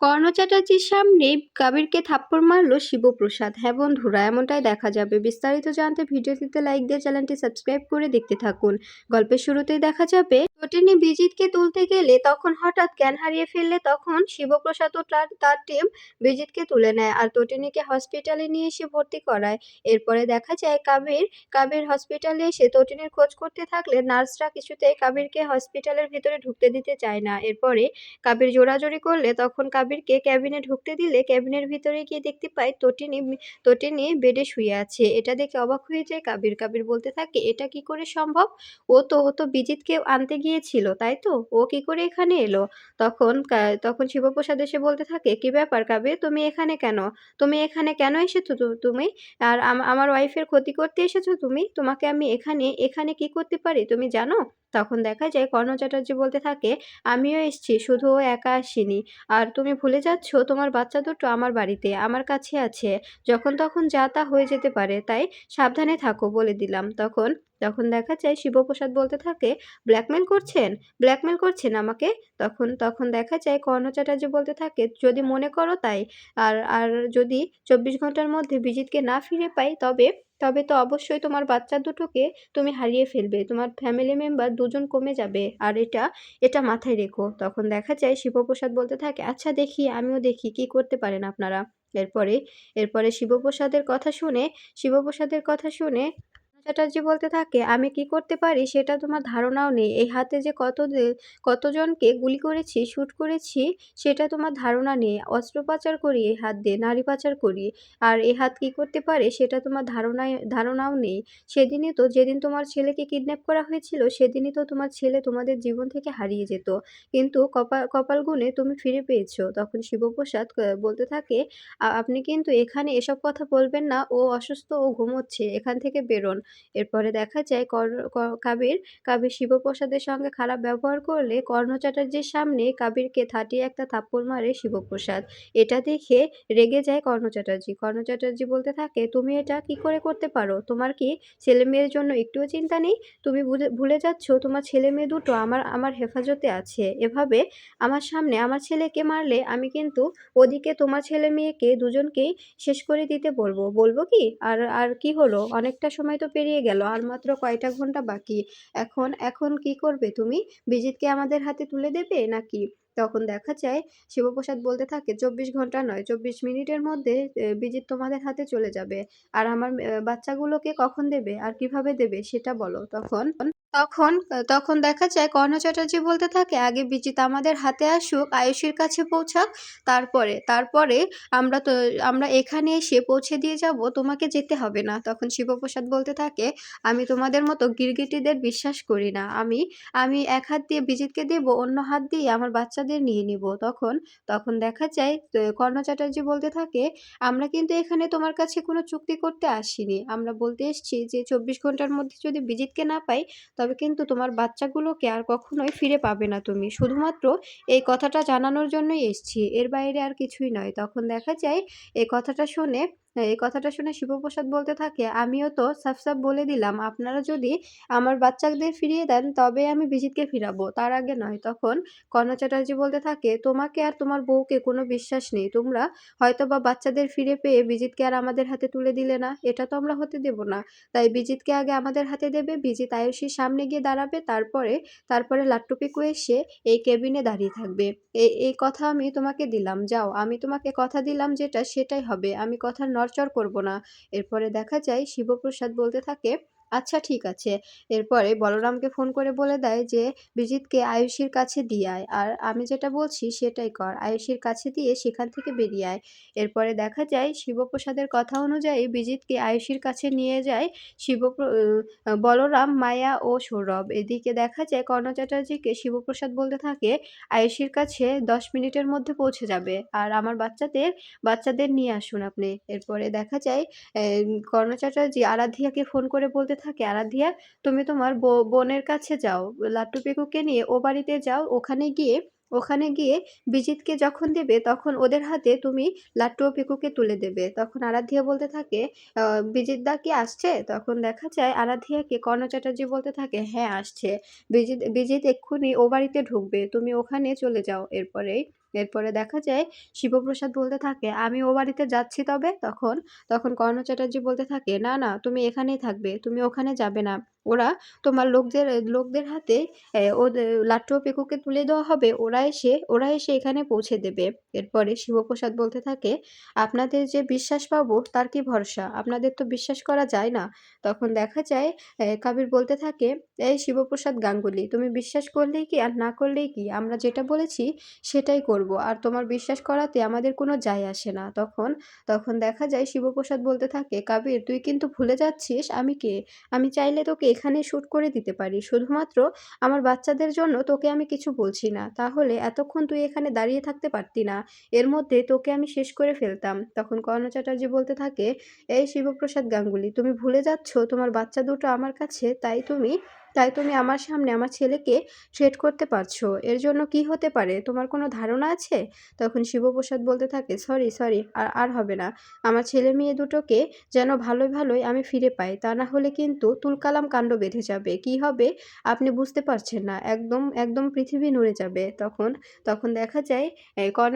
কর্ণ চ্যাটার্জির সামনে কাবিরকে থাপ্পড় মারল শিবপ্রসাদ। হ্যাঁ বন্ধুরা, এমনটাই দেখা যাবে। বিস্তারিত জানতে ভিডিওটিতে লাইক দিয়ে চ্যানেলটি সাবস্ক্রাইব করে দেখতে থাকুন। গল্পের শুরুতেই দেখা যাবে টোটিনি বিজিতকে তুলতে গেলে তখন হঠাৎ জ্ঞান হারিয়ে ফেললে তখন শিবপ্রসাদ ও তার টিম বিজিতকে তুলে নেয় আর টোটিনিকে হসপিটালে নিয়ে এসে ভর্তি করায়। এরপরে দেখা যায় কাবির কাবির হসপিটালে এসে তটিনীর খোঁজ করতে থাকলে নার্সরা কিছুতেই কাবিরকে হসপিটালের ভিতরে ঢুকতে দিতে চায় না। এরপরে কাবির জোরাজোরি করলে তখন কাবিরকে ক্যাবিনে ঢুকতে দিলে ক্যাবিনের ভিতরে গিয়ে দেখতে পায় তটিনী তটিনী বেডে শুয়ে আছে। এটা দেখে অবাক হয়ে যায় কাবির। কাবির বলতে থাকে, এটা কি করে সম্ভব? ও তো ও তো বিজিতকে আনতে গিয়েছিল, তাই তো? ও কি করে এখানে এলো? তখন তখন শিবপ্রসাদ এসে বলতে থাকে, কি ব্যাপার কাবির? তুমি এখানে কেন? তুমি এখানে কেন এসেছ তুমি? আর আমার ওয়াইফের ক্ষতি করতে এসেছ তুমি? তোমাকে আমি এখানে এখানে কি করতে পারি? তুমি জানো? তখন দেখা যায় কর্ণ চ্যাটার্জি বলতে থাকে, আমিও এসেছি, শুধু ও একা আসিনি। আর তুমি ভুলে যাচ্ছ? তোমার বাচ্চা দুটো আমার বাড়িতে, আমার কাছে আছে। যখন তখন যা তা হয়ে যেতে পারে, তাই সাবধানে থাকো বলে দিলাম। তখন তখন দেখা যায় শিবপ্রসাদ বলতে থাকে ব্ল্যাকমেল করছেন? ব্ল্যাকমেল করছেন আমাকে? তখন তখন দেখা যায় কর্ণ চ্যাটার্জি বলতে থাকে, যদি মনে করো তাই। আর আর যদি চব্বিশ ঘণ্টার মধ্যে বিজিতকে না ফিরে পাই, তবে তবে তো অবশ্যই তোমার বাচ্চা দুটোকে তুমি হারিয়ে ফেলবে। তোমার ফ্যামিলি মেম্বার দুজন কমে যাবে। আর এটা এটা মাথায় রেখো। তখন দেখা যায় শিবপ্রসাদ বলতে থাকে আচ্ছা দেখি, আমিও দেখি, কি করতে পারেন আপনারা? এরপরে এরপরে শিবপ্রসাদের কথা শুনে, শিবপ্রসাদের কথা শুনে চ্যাটার্জি বলতে থাকে, আমি কি করতে পারি? সেটা তোমার ধারণাও নেই। এই হাতে যে কত কতজনকে গুলি করেছি শ্যুট করেছি, সেটা তোমার ধারণা নেই। অস্ত্র পাচার করি, এই হাত দিয়ে নারী পাচার করি। আর এই হাত কি করতে পারে, সেটা তোমার ধারণায়, ধারণাও নেই। সেদিনই তো, যেদিন তোমার ছেলেকে কিডন্যাপ করা হয়েছিল, সেদিনই তো তোমার ছেলে তোমাদের জীবন থেকে হারিয়ে যেত। কিন্তু কপাল কপাল গুণে তুমি ফিরে পেয়েছ। তখন শিবপ্রসাদ বলতে থাকে আপনি কিন্তু এখানে এসব কথা বলবেন না। ও অসুস্থ, ও ঘুমোচ্ছে। এখান থেকে বেরোন। এরপরে দেখা যায় কর ক- কাবির কাবির শিবপ্রসাদের সঙ্গে খারাপ ব্যবহার করলে কর্ণ চ্যাটার্জির সামনে কাবিরকে থাটিয়ে একটা থাপ্পড় মারে শিবপ্রসাদ। এটা দেখে রেগে যায় কর্ণ চ্যাটার্জি। কর্ণ চ্যাটার্জি বলতে থাকে, তুমি এটা কি করে করতে পারো? তোমার কি ছেলে মেয়ের জন্য একটুও চিন্তা নেই? তুমি ভুলে যাচ্ছ, তোমার ছেলে মেয়ে দুটো আমার আমার হেফাজতে আছে। এভাবে আমার সামনে আমার ছেলেকে মারলে আমি কিন্তু ওদিকে তোমার ছেলে মেয়েকে দুজনকেই শেষ করে দিতে বলব। বলব কি? আর আর কি হলো? অনেকটা সময় তো পেরিয়ে গেল, আর মাত্র কয়টা ঘণ্টা বাকি? এখন এখন কি করবে তুমি? বিজিতকে আমাদের হাতে তুলে দেবে নাকি তখন দেখা যায় শিবপ্রসাদ বলতে থাকে, চব্বিশ ঘণ্টা নয়, চব্বিশ মিনিটের মধ্যে বিজিত তোমাদের হাতে চলে যাবে। আর আমার বাচ্চাগুলোকে কখন দেবে? আর কীভাবে দেবে? সেটা বলো। তখন তখন তখন দেখা যায় কর্ণ চ্যাটার্জি বলতে থাকে, আগে বিজিত আমাদের হাতে আসুক, আয়ুষীর কাছে পৌঁছাক, তারপরে তারপরে আমরা তো, আমরা এখানে এসে পৌঁছে দিয়ে যাব, তোমাকে যেতে হবে না। তখন শিবপ্রসাদ বলতে থাকে, আমি তোমাদের মতো গিরগিটিদের বিশ্বাস করি না। আমি আমি এক হাত দিয়ে বিজিতকে দেব, অন্য হাত দিয়ে আমার বাচ্চাদের নিয়ে নিব। তখন তখন দেখা যায় কর্ণ চ্যাটার্জি বলতে থাকে, আমরা কিন্তু এখানে তোমার কাছে কোনো চুক্তি করতে আসিনি। আমরা বলতে এসেছি যে, চব্বিশ ঘণ্টার মধ্যে যদি বিজিতকে না পাই, তবে কিন্তু তোমার বাচ্চাগুলোকে আর কখনোই ফিরে পাবে না তুমি। শুধুমাত্র এই কথাটা জানানোর জন্যই এসেছি। এর বাইরে আর কিছুই নয়। তখন দেখা যায়, এই কথাটা শুনে এই কথাটা শুনে শিবপ্রসাদ বলতে থাকে, আমিও তো সাফ সাফ বলে দিলাম, আপনারা যদি আমার বাচ্চাদের ফিরিয়ে দেন, তবে আমি বিজিতকে ফিরাবো। তার আগে নয়, তখন কর্ণ চ্যাটার্জি বলতে থাকে, তোমাকে আর তোমার বউকে কোনো বিশ্বাস নেই, তোমরা হয়তো বা বাচ্চাদের ফিরে পেয়ে বিজিতকে আর আমাদের হাতে তুলে দিলে না, এটা তো আমরা হতে দেব না। তাই বিজিতকে আগে আমাদের হাতে দেবে বিজিত আয়ুষীর সামনে গিয়ে দাঁড়াবে, তারপরে তারপরে লাট্টু পিকু এসে এই কেবিনে দাঁড়িয়ে থাকবে। এই এই কথা আমি তোমাকে দিলাম, যাও, আমি তোমাকে কথা দিলাম যেটা সেটাই হবে, আমি কথার নড়চড় করব না। এরপরে দেখা যায় শিবপ্রসাদ বলতে থাকে আচ্ছা ঠিক আছে। এরপরে বলরামকে ফোন করে বলে দেয় যে বিজিতকে আয়ুষীর কাছে দিয়ে আয়। আর আমি যেটা বলছি সেটাই কর। আয়ুষীর কাছে দিয়ে সেখান থেকে বেরিয়ে আয়। এরপরে দেখা যায় শিবপ্রসাদের কথা অনুযায়ী বিজিতকে আয়ুষীর কাছে নিয়ে যায় শিব বলরাম, মায়া ও সৌরভ। এদিকে দেখা যায় কর্ণ চ্যাটার্জিকে শিবপ্রসাদ বলতে থাকে, আয়ুষীর কাছে দশ মিনিটের মধ্যে পৌঁছে যাবে। আর আমার বাচ্চাদের বাচ্চাদের নিয়ে আসুন আপনি। এরপরে দেখা যায় কর্ণ চ্যাটার্জি আরাধিয়াকে ফোন করে বলতে থাকে, আরাধিয়া, তুমি তোমার বোনের কাছে যাও, লাট্টু পিকুকে নিয়ে ও বাড়িতে যাও, ওখানে গিয়ে ওখানে গিয়ে বিজিতকে যখন দেবে, তখন ওদের হাতে তুমি লাট্টু ও পিকুকে তুলে দেবে। তখন আরাধিয়া বলতে থাকে বিজিত দা কি আসছে? তখন দেখা যায় আরাধিয়াকে কর্ণ চ্যাটার্জি বলতে থাকে হ্যাঁ আসছে। বিজিত বিজিত এক্ষুনি ও বাড়িতে ঢুকবে, তুমি ওখানে চলে যাও। এরপরে এরপরে দেখা যায় শিবপ্রসাদ বলতে থাকে, আমি ও বাড়িতে যাচ্ছি তবে? তখন তখন কর্ণ চ্যাটার্জি বলতে থাকে, না না, তুমি এখানেই থাকবে, তুমি ওখানে যাবে না। ওরা তোমার লোকদের লোকদের হাতে ওদের লাট্টু পিকুকে তুলে দেওয়া হবে। ওরা এসে ওরা এসে এখানে পৌঁছে দেবে। এরপরে শিবপ্রসাদ বলতে থাকে, আপনাদের যে বিশ্বাস পাবো, তার কি ভরসা? আপনাদের তো বিশ্বাস করা যায় না। তখন দেখা যায় কবির বলতে থাকে, এই শিবপ্রসাদ গাঙ্গুলি, তুমি বিশ্বাস করলেই কি আর না করলেই কি? আমরা যেটা বলেছি, সেটাই করব। আর তোমার বিশ্বাস করাতে আমাদের কোনো যায় আসে না। তখন তখন দেখা যায়, শিবপ্রসাদ বলতে থাকে, কবির, তুই কিন্তু ভুলে যাচ্ছিস? আমি কে? আমি চাইলে তোকে এখানে শ্যুট করে দিতে পারি। শুধুমাত্র আমার বাচ্চাদের জন্য তোকে আমি কিছু বলছি না। তাহলে এতক্ষণ তুই এখানে দাঁড়িয়ে থাকতে পারতি না। এর মধ্যে তোকে আমি শেষ করে ফেলতাম। তখন কর্ণ চ্যাটার্জি বলতে থাকে, এই শিবপ্রসাদ গাঙ্গুলি, তুমি ভুলে যাচ্ছ, তোমার বাচ্চা দুটো আমার কাছে, তাই তুমি তাই তুমি আমার সামনে আমার ছেলেকে থ্রেট করতে পারছ। এর জন্য কি হতে পারে? তোমার কোনো ধারণা আছে? তখন শিবপ্রসাদ বলতে থাকে, সরি সরি, আর আর হবে না। আমার ছেলে মেয়ে দুটোকে যেন ভালোই ভালোই আমি ফিরে পাই, তা না হলে কিন্তু তুলকালাম কাণ্ড বেঁধে যাবে। কি হবে? আপনি বুঝতে পারছেন না। একদম একদম পৃথিবী নড়ে যাবে। তখন তখন দেখা যায় কর্ণ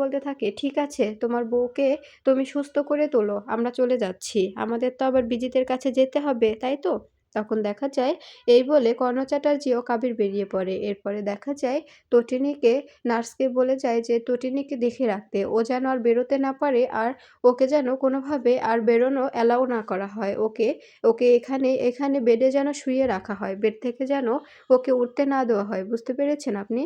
বলতে থাকে, ঠিক আছে, তোমার বউকে তুমি সুস্থ করে তোলো, আমরা চলে যাচ্ছি। আমাদের তো আবার বিজিতের কাছে যেতে হবে, তাই তো? তখন দেখা যায় এই বলে কর্ণ চ্যাটার্জি ও কাবির বেরিয়ে পড়ে। এরপরে দেখা যায় তটিনীকে নার্সকে বলে যায় যে তটিনীকে দেখে রাখতে। ও যেন আর বেরোতে না পারে আর ওকে যেন কোনোভাবে আর বেরোনো অ্যালাউ না করা হয়। ওকে ওকে এখানে এখানে বেডে যেন শুয়ে রাখা হয়। বেড থেকে যেন ওকে উঠতে না দেওয়া হয়। বুঝতে পেরেছেন আপনি?